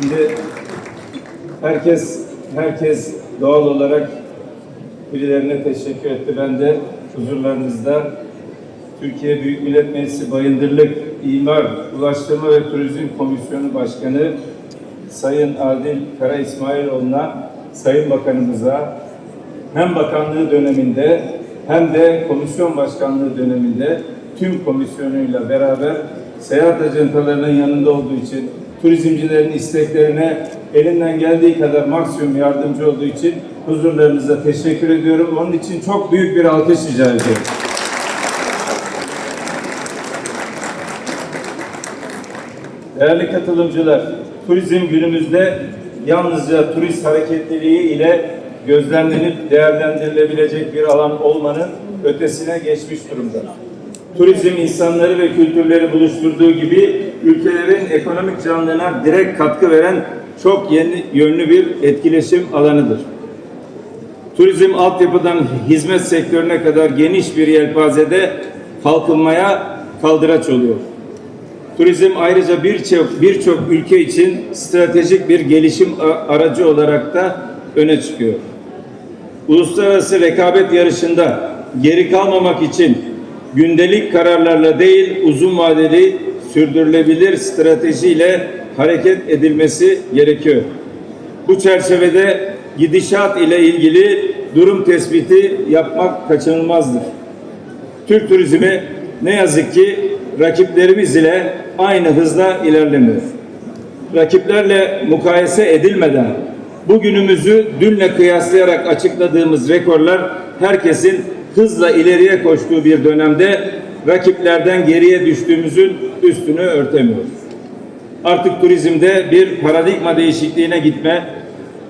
Şimdi herkes herkes doğal olarak birilerine teşekkür etti. Ben de huzurlarınızda Türkiye Büyük Millet Meclisi Bayındırlık İmar, Ulaştırma ve Turizm Komisyonu Başkanı Sayın Adil Kara İsmailoğlu'na, Sayın Bakanımıza hem bakanlığı döneminde hem de komisyon başkanlığı döneminde tüm komisyonuyla beraber seyahat ajantalarının yanında olduğu için turizmcilerin isteklerine elinden geldiği kadar maksimum yardımcı olduğu için huzurlarınıza teşekkür ediyorum. Onun için çok büyük bir alkış rica ediyorum. Değerli katılımcılar, turizm günümüzde yalnızca turist hareketliliği ile gözlemlenip değerlendirilebilecek bir alan olmanın ötesine geçmiş durumda. Turizm insanları ve kültürleri buluşturduğu gibi ülkelerin ekonomik canlılığına direkt katkı veren çok yeni yönlü bir etkileşim alanıdır. Turizm altyapıdan hizmet sektörüne kadar geniş bir yelpazede kalkınmaya kaldıraç oluyor. Turizm ayrıca birçok birçok ülke için stratejik bir gelişim aracı olarak da öne çıkıyor. Uluslararası rekabet yarışında geri kalmamak için gündelik kararlarla değil uzun vadeli sürdürülebilir stratejiyle hareket edilmesi gerekiyor. Bu çerçevede gidişat ile ilgili durum tespiti yapmak kaçınılmazdır. Türk turizmi ne yazık ki rakiplerimiz ile aynı hızla ilerlemiyor. Rakiplerle mukayese edilmeden bugünümüzü dünle kıyaslayarak açıkladığımız rekorlar herkesin hızla ileriye koştuğu bir dönemde rakiplerden geriye düştüğümüzün üstünü örtemiyor. Artık turizmde bir paradigma değişikliğine gitme,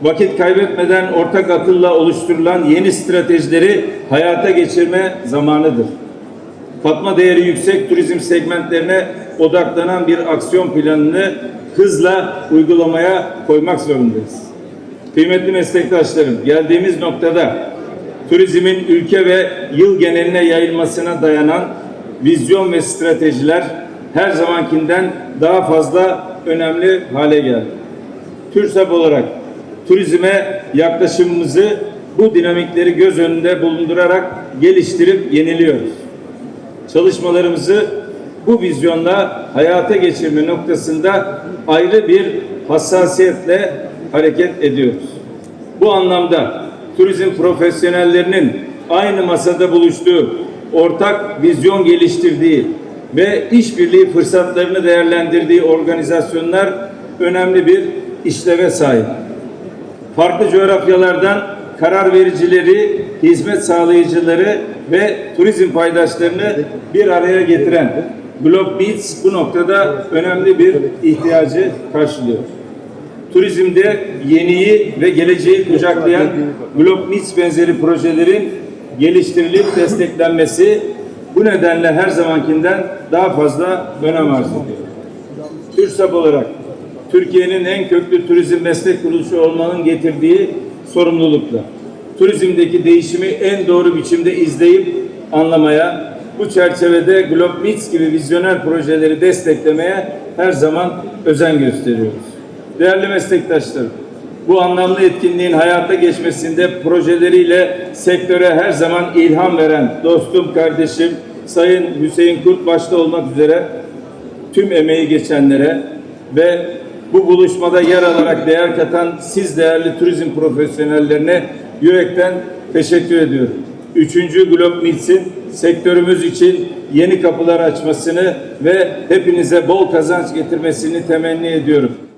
vakit kaybetmeden ortak akılla oluşturulan yeni stratejileri hayata geçirme zamanıdır. Katma değeri yüksek turizm segmentlerine odaklanan bir aksiyon planını hızla uygulamaya koymak zorundayız. Kıymetli meslektaşlarım, geldiğimiz noktada turizmin ülke ve yıl geneline yayılmasına dayanan vizyon ve stratejiler her zamankinden daha fazla önemli hale geldi. TÜRSAP olarak turizme yaklaşımımızı bu dinamikleri göz önünde bulundurarak geliştirip yeniliyoruz. Çalışmalarımızı bu vizyonla hayata geçirme noktasında ayrı bir hassasiyetle hareket ediyoruz. Bu anlamda turizm profesyonellerinin aynı masada buluştuğu, ortak vizyon geliştirdiği ve işbirliği fırsatlarını değerlendirdiği organizasyonlar önemli bir işleve sahip. Farklı coğrafyalardan karar vericileri, hizmet sağlayıcıları ve turizm paydaşlarını bir araya getiren Globe Beats bu noktada önemli bir ihtiyacı karşılıyor. Turizmde yeniyi ve geleceği kucaklayan Globe Meets benzeri projelerin geliştirilip desteklenmesi bu nedenle her zamankinden daha fazla önem arz ediyor. TÜRSAP olarak Türkiye'nin en köklü turizm meslek kuruluşu olmanın getirdiği sorumlulukla turizmdeki değişimi en doğru biçimde izleyip anlamaya, bu çerçevede Globe Meets gibi vizyoner projeleri desteklemeye her zaman özen gösteriyoruz. Değerli meslektaşlarım, bu anlamlı etkinliğin hayata geçmesinde projeleriyle sektöre her zaman ilham veren dostum, kardeşim Sayın Hüseyin Kurt başta olmak üzere tüm emeği geçenlere ve bu buluşmada yer alarak değer katan siz değerli turizm profesyonellerine yürekten teşekkür ediyorum. Üçüncü Globe Meets'in sektörümüz için yeni kapılar açmasını ve hepinize bol kazanç getirmesini temenni ediyorum.